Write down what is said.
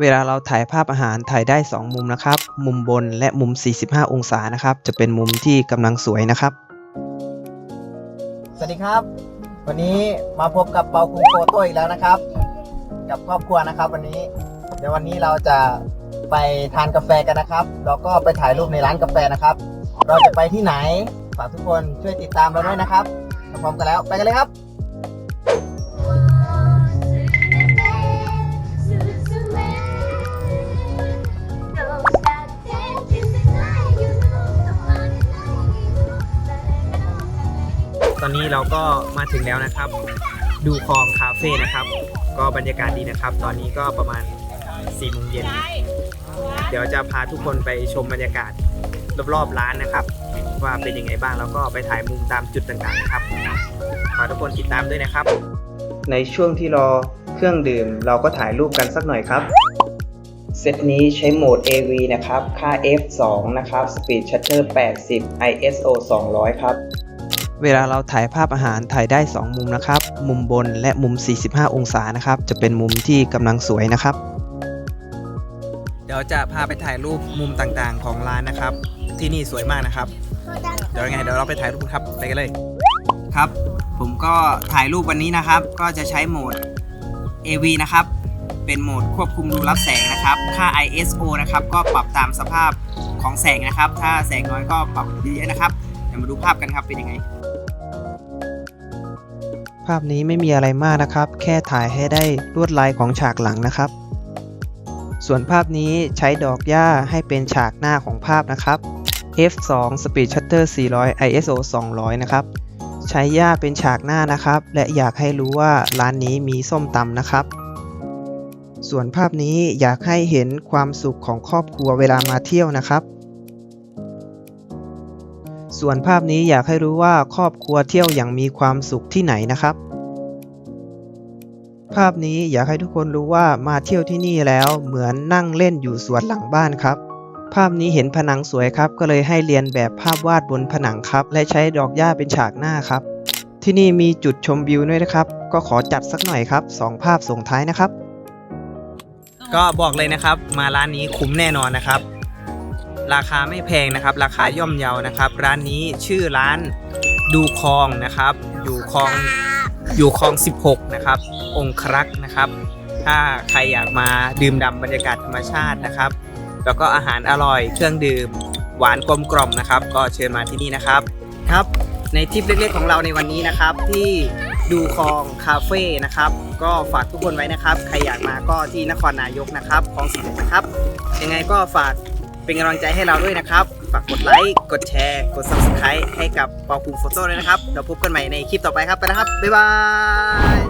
เวลาเราถ่ายภาพอาหารถ่ายได้ 2 มุมนะครับ มุมบนและมุม 45 องศานะครับ จะเป็นมุมที่กำลังสวยนะครับ สวัสดีครับ วันนี้มาพบกับเปาคุงโฟโต้อีกแล้วนะครับ กับครอบครัวนะครับวันนี้เดี๋ยววันนี้เราจะไปทานกาแฟกันนะครับ แล้วก็ไปถ่ายรูปในร้านกาแฟนะครับ เราจะไปที่ไหนฝากทุกคนช่วยติดตามเราด้วยนะครับพร้อมกันแล้วไปกันเลยครับ ตอนนี้เราก็มาถึงแล้วนะครับ ดูคลองคาเฟ่นะครับ ก็บรรยากาศดีนะครับ ตอนนี้ก็ประมาณ4ี่โมงเย็นเดี๋ยวจะพาทุกคนไปชมบรรยากาศรอบๆร้านนะครับ ว่าเป็นยังไงบ้างแล้วก็ไปถ่ายมุมตามจุดต่างๆนะครับฝากทุกคนติดตามด้วยนะครับ ในช่วงที่รอเครื่องดื่ม เราก็ถ่ายรูปกันสักหน่อยครับเซตนี้ใช้โหมด AV นะครับ ค่า f2 นะครับ Speed Shutter 80 ISO 200 ครับ เวลาเราถ่ายภาพอาหารถ่ายได้ 2 มุมนะครับ มุมบนและมุม 45 องศานะครับ จะเป็นมุมที่กำลังสวยนะครับ เดี๋ยวจะพาไปถ่ายรูปมุมต่างๆ ของร้านนะครับ ที่นี่สวยมากนะครับ เดี๋ยวยังไงเดี๋ยวเราไปถ่ายรูปครับไปกันเลยครับ ผมก็ถ่ายรูปวันนี้นะครับ ก็จะใช้โหมด AV นะครับ เป็นโหมดควบคุมรูรับแสงนะครับ ค่า ISO นะครับ ก็ปรับตามสภาพของแสงนะครับ ถ้าแสงน้อยก็ปรับเยอะๆนะครับ เดี๋ยวมาดูภาพกันครับเป็นยังไง ภาพนี้ไม่มีอะไรมากนะครับ แค่ถ่ายให้ได้ลวดลายของฉากหลังนะครับ ส่วนภาพนี้ใช้ดอกหญ้าให้เป็นฉากหน้าของภาพนะครับ f2 Speed Shutter 400 ISO 200 นะครับ ใช้หญ้าเป็นฉากหน้านะครับ และอยากให้รู้ว่าร้านนี้มีส้มตำนะครับ ส่วนภาพนี้อยากให้เห็นความสุขของครอบครัวเวลามาเที่ยวนะครับ ส่วนภาพนี้อยากให้รู้ว่าครอบครัวเที่ยวอย่างมีความสุขที่ไหนนะครับ ภาพนี้อยากให้ทุกคนรู้ว่ามาเที่ยวที่นี่แล้วเหมือนนั่งเล่นอยู่สวนหลังบ้านครับ ภาพนี้เห็นผนังสวยครับ ก็เลยให้เรียนแบบภาพวาดบนผนังครับ และใช้ดอกหญ้าเป็นฉากหน้าครับ ที่นี่มีจุดชมวิวด้วยนะครับ ก็ขอจัดสักหน่อยครับสองภาพส่งท้ายนะครับ ก็บอกเลยนะครับ มาร้านนี้คุ้มแน่นอนนะครับ ราคาไม่แพงนะครับ ราคาย่อมเยานะครับ ร้านนี้ชื่อร้านดูคลองนะครับ อยู่คลองอยู่คลอง 16 นะครับ องครักษ์นะครับ ถ้าใครอยากมาดื่มด่ำบรรยากาศธรรมชาตินะครับ แล้วก็อาหารอร่อยเครื่องดื่ม หวานกลมกล่อมนะครับ ก็เชิญมาที่นี่นะครับครับ ในทริปเล็กๆของเราในวันนี้นะครับ ที่ดูคลองคาเฟ่นะครับ ก็ฝากทุกคนไว้นะครับ ใครอยากมาก็ที่นครนายกนะครับคลองสิบนะครับ ยังไงก็ฝาก เป็นกำลังใจให้เราด้วยนะครับ ฝากกดไลค์ กดแชร์ กด subscribe ให้กับเปาคุงโฟโต้ด้วยนะครับ เราพบกันใหม่ในคลิปต่อไปครับ ไปแล้วครับ บ๊ายบาย